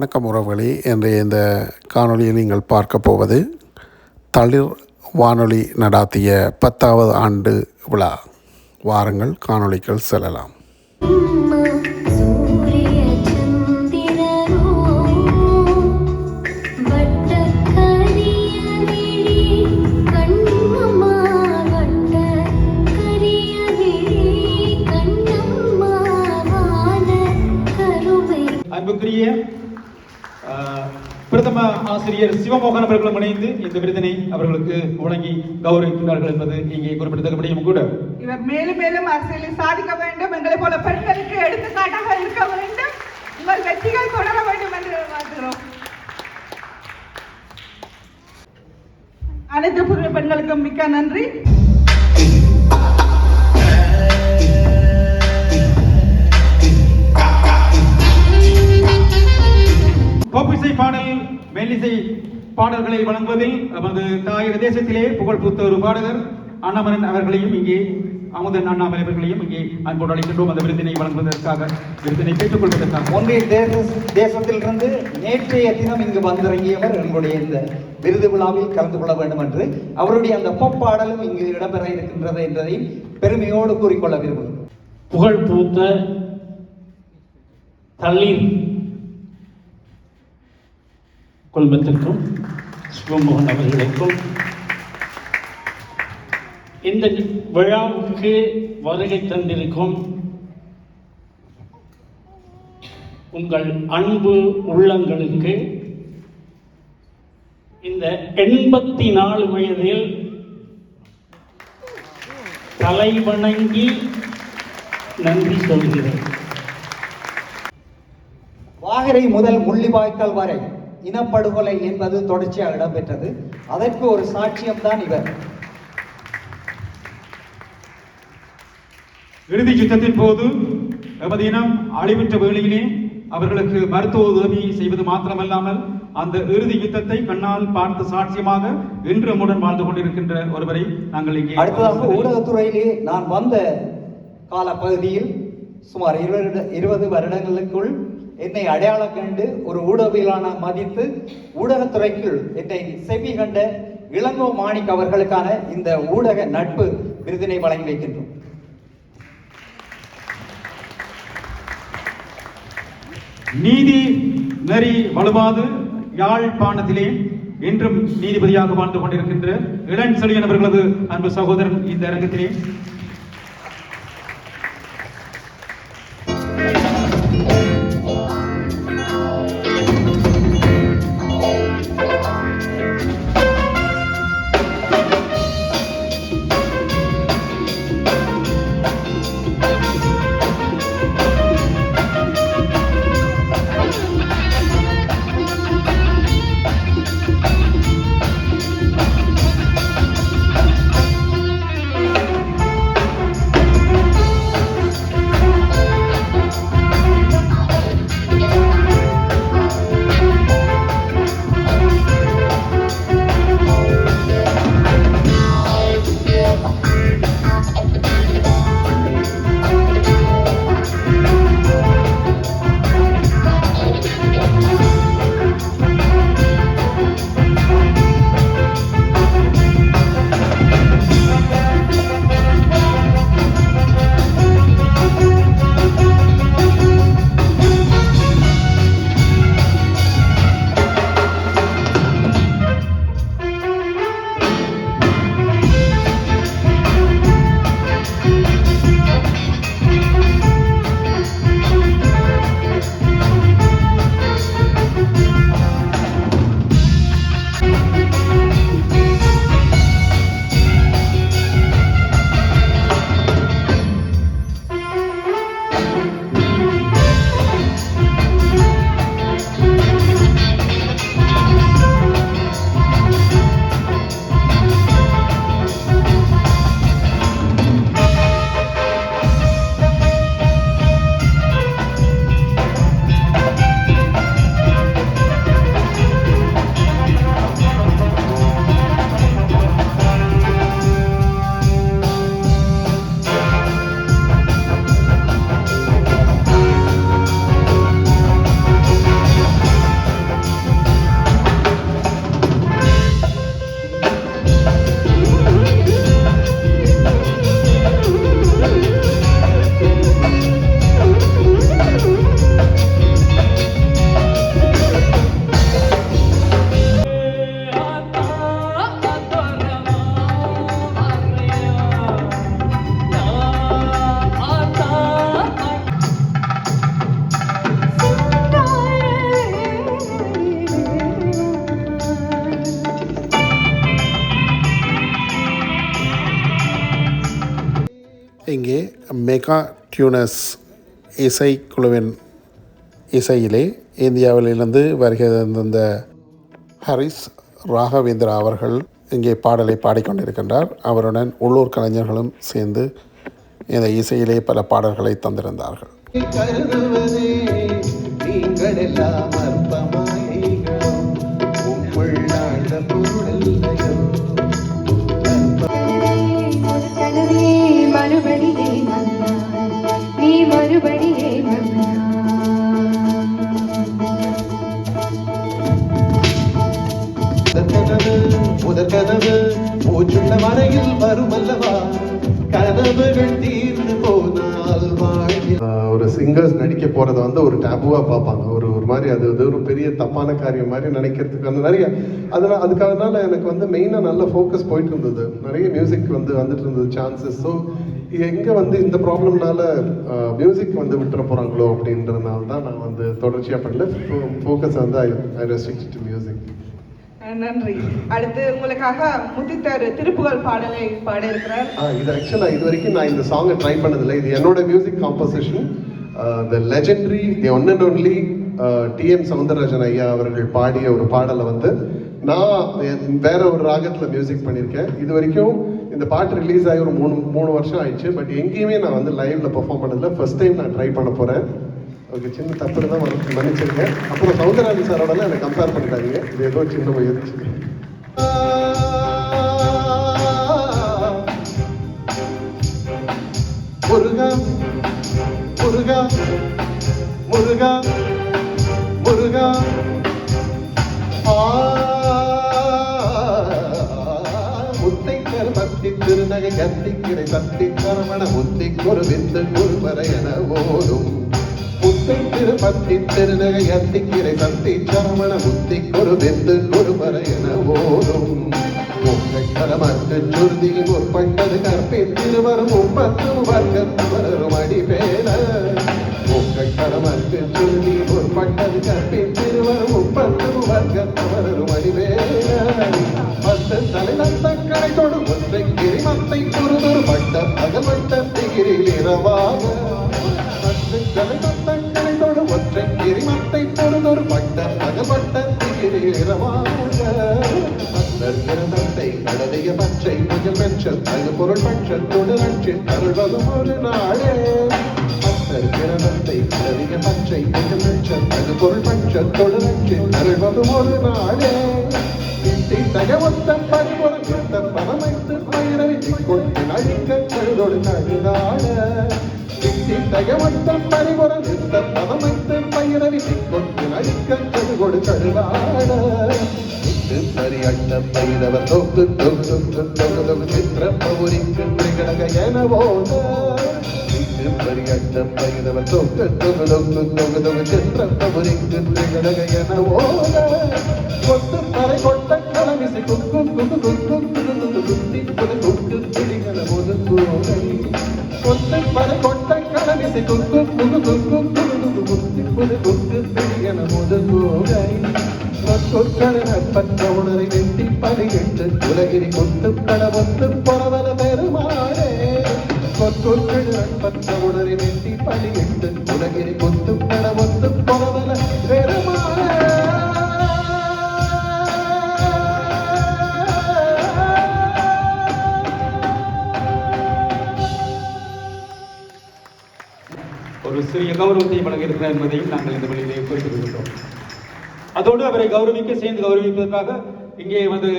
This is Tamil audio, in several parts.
வணக்கம் உறவுகளே. இன்றைய இந்த காணொலியில் நீங்கள் பார்க்க போவது தளிர் வானொலி நடாத்திய பத்தாவது ஆண்டு விழா. வாரங்கள் காணொளிகள் செல்லலாம். ஆசிரியர் சிவமோகன் அவர்களும் இணைந்து இந்த விருதினை அவர்களுக்கு வழங்கி கௌரவிக்கிறார்கள் என்பது இங்கே குறிப்பிடத்தக்க முடியும் கூட. இவர் மேலும் மேலும் அரசியலில் சாதிக்க வேண்டும் எங்களை போல பெண்களுக்கு எடுத்துக்காட்டாக இருக்க வேண்டும். உங்கள் வெற்றிகள் தொடர வேண்டும் என்று வாழ்த்துகிறோம் அனைத்து புதிய பெண்களுக்கும் மிக்க நன்றி. கோப்பிசை பாடல் மெல்லிசை பாடல்களை வழங்குவதில் நமது தாயக தேசத்திலே புகழ் பூத்த ஒரு பாடகர் அண்ணாமலன் அவர்களையும் இங்கே அமுதன் அண்ணாமலை அவர்களையும் இங்கே அன்போடு அழைக்கின்றோம். அந்த விருதினை வழங்குவதற்காக விருதினை பெற்றுக் கொள்வதற்காக ஒன்றிய தேச தேசத்திலிருந்து நேற்றைய தினம் இங்கு வந்திறங்கியவர் எங்களுடைய இந்த விருது விழாவில் கலந்து கொள்ள வேண்டும் என்று அவருடைய அந்த பொப்பாடலும் இங்கு இடம்பெற இருக்கின்றது என்பதை பெருமையோடு கூறிக்கொள்ள விரும்புகிறோம். புகழ் பூத்த தளிர் குழுமத்திற்கும் சிவமோகன் அவர்களுக்கும் இந்த விழாவுக்கு வருகை தந்திருக்கும் உங்கள் அன்பு உள்ளங்களுக்கு இந்த எண்பத்தி நாலு வயதில் தலை வணங்கி நன்றி சொல்கிறேன். வாகரை முதல் முள்ளிவாய்க்கால் வரை இனப்படுகொலை என்பது தொடர்ச்சியாக இடம்பெற்றது. அதற்கு ஒரு சாட்சியம்தான் இவர். இறுதி யுத்தத்தின் போது எமது இனம் அழிவுற்ற வேளையிலே அவர்களுக்கு மருத்துவ உதவி செய்வது மாத்திரமல்லாமல் அந்த இறுதி யுத்தத்தை கண்ணால் பார்த்த சாட்சியமாக இன்று நம்முடன் வாழ்ந்து கொண்டிருக்கின்ற ஒருவரை நாங்கள் இங்கே அடுத்ததாக ஊடகத்துறையிலே நான் வந்த காலப்பகுதியில் சுமார் இருபது இருபது வருடங்களுக்குள் என்னை அடையாளம் கண்டு ஒரு ஊடகவியலான மதித்து ஊடகத்துறைக்குள் என்னை செவி கண்ட இளங்கோ மாணிக் அவர்களுக்கான இந்த ஊடக நட்பு விருதினை வழங்கி வைக்கின்றோம். நீதி நெறி வலுவாது யாழ்ப்பாணத்திலே என்றும் நீதிபதியாக வாழ்ந்து கொண்டிருக்கின்ற இளன் செழியன் அவர்களது அன்பு சகோதரன் இந்த அரங்கத்திலே. மெகா டியூனஸ் இசைக்குழுவின் இசையிலே இந்தியாவிலிருந்து வருகை தந்த ஹரிஸ் ராகவேந்திரா அவர்கள் இங்கே பாடலை பாடிக்கொண்டிருக்கின்றார். அவருடன் உள்ளூர் கலைஞர்களும் சேர்ந்து இந்த இசையிலே பல பாடல்களை தந்திருந்தார்கள். கனவுகள் தீர்ந்து போனால் ஒரு சிங்கர்ஸ் நடிக்க போறத வந்து ஒரு டேபுவா பார்ப்பாங்க. ஒரு ஒரு மாதிரி அது வந்து ஒரு பெரிய தப்பான காரியம் மாதிரி நினைக்கிறதுக்கு அந்த நிறைய அதனால அதுக்காகனால எனக்கு வந்து மெயினாக நல்ல ஃபோக்கஸ் போயிட்டு இருந்தது. நிறைய மியூசிக் வந்து வந்துட்டு இருந்தது சான்சஸ் ஸோ எங்கே வந்து இந்த ப்ராப்ளம்னால மியூசிக் வந்து விட்டுற போகிறாங்களோ அப்படின்றதுனால தான் நான் வந்து தொடர்ச்சியாக பண்ணல. ஃபோக்கஸ் வந்து I I restrict to music நன்றி. அடுத்து உங்களுக்காக முத்தித்தரு திருப்புகழ் பாடலை பாட இருக்கிறார் இது ஆக்சுவலாக இது வரைக்கும் நான் இந்த சாங்கை ட்ரை பண்ணதில்லை. இது என்னோட music composition the legendary the one and only T M Soundararajan ஐயா அவர்கள் பாடிய ஒரு பாடலை வந்து நான் வேற ஒரு ராகத்தில் மியூசிக் பண்ணியிருக்கேன். இது வரைக்கும் இந்த பாட்டு ரிலீஸ் ஆகி ஒரு மூணு மூணு வருஷம் ஆயிடுச்சு. பட் எங்கேயுமே நான் வந்து லைவ்ல பெர்ஃபார்ம் பண்ணதில்லை. ஃபர்ஸ்ட் டைம் நான் ட்ரை பண்ண போகிறேன் ஓகே சின்ன தப்பு தான் மன்னிச்சு- மன்னிச்சிருக்கேன். அப்புறம் சவுந்தரராஜன் சாரோடலாம் என்னை கம்பேர் பண்ணிட்டாங்க இது ஏதோ சின்ன முயற்சி முருகா முருகா முருகா முருகா. ஆ முத்தை திருநகை கத்திக்கிடை சத்தி கரமண முத்திக் ஒரு வித்து குருவரை என ஓடும். முத்தை திருப்பத்தி திருநகை அத்திக்கிரை சத்தி சரமண புத்தி ஒரு வெந்து குருவரை என ஓடும். உங்கள் கரமத்து சுருதியில் முற்பட்டது கற்பித்திருவரும் வர்க்கம் வர்க்கத்தவரும் அடிபேல. உங்கள் கரமத்து சுருதியில் முற்பட்டது கற்பித்திருவரும் வர்க்கம் வர்க்கத்தவரும் அடிபேல. பத்து தலைநந்த கடலைய பச்சை முயல் பெற்ற தகு பொருள் பட்சத்தோடு நச்சு அருள்வதும் ஒரு நாளே பக்தர் கிரந்தத்தை கடலைய பச்சை முயல் பெற்ற தகு பொருள் பட்சத்தோடு நச்சு அருள்வதும் ஒரு நாளே திட்டி தகவத்த பரிபுறம் விட்ட பதமைத்து பயிரை கொண்டு நடிக்க கழுதொடு கழுதாட திட்டி தகவத்த பரிபுறம் பதமைத்து பயிரை கொண்டு நடிக்க கழுதொடு கழுதாட பரியட்ட பைரவர் தொக்கு தொக்கு தொக்கு சித்திர பௌரிக்கு திரிகடக என போத பரியட்ட பைரவர் தொக்கு தொகு தொக்கு தொகு தொகு சித்திர பௌரிக்கு திரிகடக என போத கொத்து தரை கொட்ட கலமிசை குக்கு குக்கு குக்கு குக்கு குக்கு குத்தி புது குக்கு திரிகட போது கூரை கொத்து பறை கலமிசை குக்கு குக்கு குக்கு குக்கு குக்கு குத்தி புது குக்கு திரிகட போது பற்ற உணரை வெட்டி பலியிட்டு உலகிரி கொண்டு கடவத்து பற்ற உணரை வெட்டி உலகிரி கொத்து ஒரு சிறிய கௌரவத்தை வழங்கியிருக்கிறார் என்பதையும் நாங்கள் இந்த வழியிலே குறிப்பிடுகின்றோம் அதோடு அவரை கௌரவிக்க சேர்ந்து கௌரவிப்பதற்காக இங்கே வந்து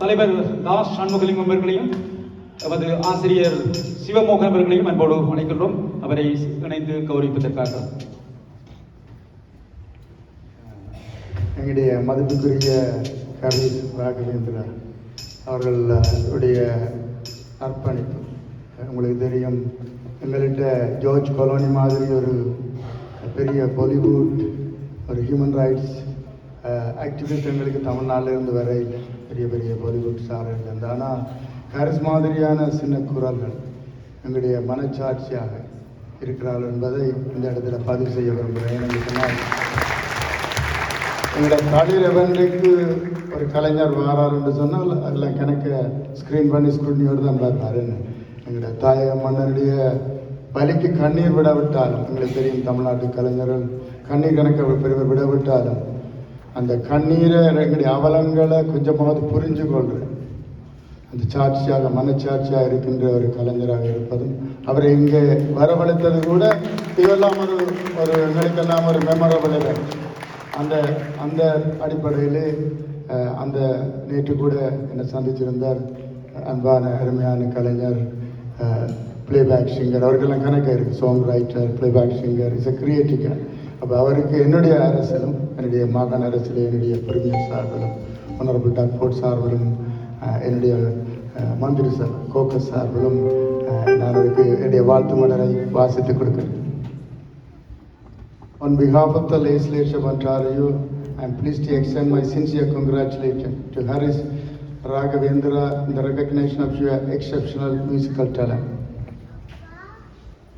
தலைவர் தாஸ் சண்முகலிங்கம் அவர்களையும் நமது ஆசிரியர் சிவமோகன் அவர்களையும் அன்போடு அழைக்கின்றோம். அவரை இணைந்து கௌரவிப்பதற்காக. எங்களுடைய மதிப்புக்குரிய கவி ராகவேந்திரா அவர்களுடைய அர்ப்பணிப்பு. உங்களுக்கு தெரியும் எங்கள்கிட்ட ஜார்ஜ் கொலோனி மாதிரி ஒரு பெரிய பாலிவுட் ஒரு ஹியூமன் ரைட்ஸ் ஆக்டிவிஸ்ட் எங்களுக்கு தமிழ்நாட்டில் இருந்து வர இல்லை பெரிய பெரிய பாலிவுட் ஸ்டார்கள் இருந்து. ஆனால் ஹாரிஸ் மாதிரியான சின்ன குரல்கள் எங்களுடைய மனச்சாட்சியாக இருக்கிறார்கள் என்பதை இந்த இடத்துல பதிவு செய்ய விரும்புகிறேன். எனக்கு சொன்னால் எங்களோட காலையில் எவனுக்கு ஒரு கலைஞர் வாரார் என்று சொன்னால் அதில் கணக்க ஸ்க்ரீன் பண்ணி ஸ்க்ரூட்னியோடு தான் பார்ப்பார். எங்களுடைய தாயக மன்னருடைய பலிக்கு கண்ணீர் விடவிட்டாலும் எங்களுக்கு தெரியும் தமிழ்நாட்டு கலைஞர்கள் கண்ணீர் கணக்க பெருமை விடவிட்டாலும் அந்த கண்ணீரை எங்களுடைய அவலங்களை கொஞ்சமாவது புரிஞ்சு கொள்கிறேன் அந்த சாட்சியாக மனச்சாட்சியாக இருக்கின்ற ஒரு கலைஞராக இருப்பதும் அவரை இங்கே வரவழைத்தது கூட இதெல்லாம் ஒரு ஒரு எங்களுக்கெல்லாம் ஒரு மெமரபிள் அந்த அந்த அடிப்படையிலே அந்த நேற்று கூட என்னை சந்திச்சிருந்தார் அன்பான அருமையான கலைஞர் Uh, பிளேபேக் சிங்கர் அவருக்கெல்லாம் கணக்கு இருக்குது song writer playback singer is a creative அப்போ அவருக்கு என்னுடைய அரசிலும் என்னுடைய மாகாண அரசிலும் என்னுடைய பிரீமியர் சார்பிலும் ஒனரபிள் டாக்டர் சார்பிலும் uh, என்னுடைய uh, மந்திரி சார் கோக்கஸ் சார்பிலும் நான் அவருக்கு என்னுடைய வாழ்த்து மலரை வாசித்து கொடுக்கிறேன். On behalf of the legislature of Ontario, I am pleased to extend my sincere congratulations to Harris Raghavendra the recognition of your exceptional musical talent.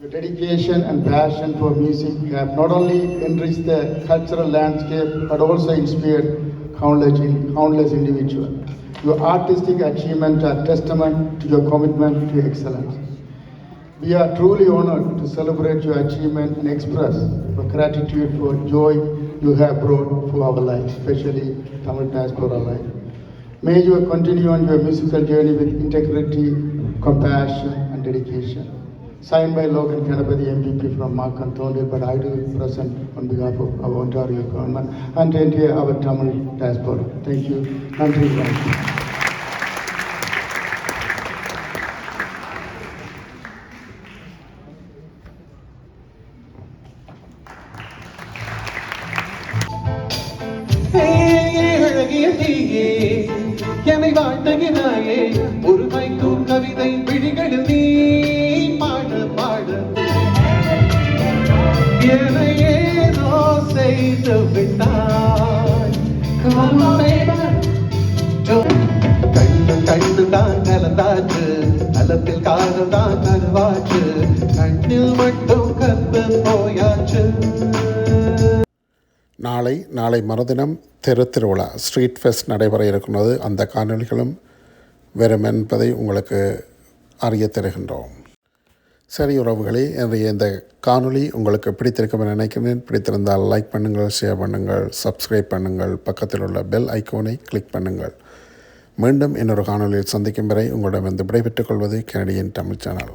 Your dedication and passion for music have not only enriched the cultural landscape but also inspired countless, countless individuals. Your artistic achievements are testament to your commitment to excellence. We are truly honored to celebrate your achievement and express our gratitude for joy you have brought to our lives, especially Tamil diaspora life. May you continue on your musical journey with integrity, compassion, and dedication. Signed by Logan Kanapati MVP from Mark Anthony, but I do present on behalf of our Ontario government and entire our Tamil diaspora. Thank you. Nandri, கருவாச்சு கண்ணில் மட்டும் போயாச்சு. நாளை நாளை மறுதினம் தெரு திருவிழா ஸ்ட்ரீட் ஃபெஸ்ட் நடைபெற இருக்கிறது அந்த காணொளிகளும் வரும் என்பதை உங்களுக்கு அறிய தருகின்றோம். சரி உறவுகளே இன்றைய இந்த காணொளி உங்களுக்கு பிடித்திருக்கும் என நினைக்கிறேன் பிடித்திருந்தால் லைக் பண்ணுங்கள் ஷேர் பண்ணுங்கள் சப்ஸ்கிரைப் பண்ணுங்கள். பக்கத்தில் உள்ள பெல் ஐக்கோனை கிளிக் பண்ணுங்கள். மீண்டும் இன்னொரு காணொலியில் சந்திக்கும் வரை உங்களிடம் வந்து விடைபெற்றுக் கொள்வது கனடியன் தமிழ் சேனல்.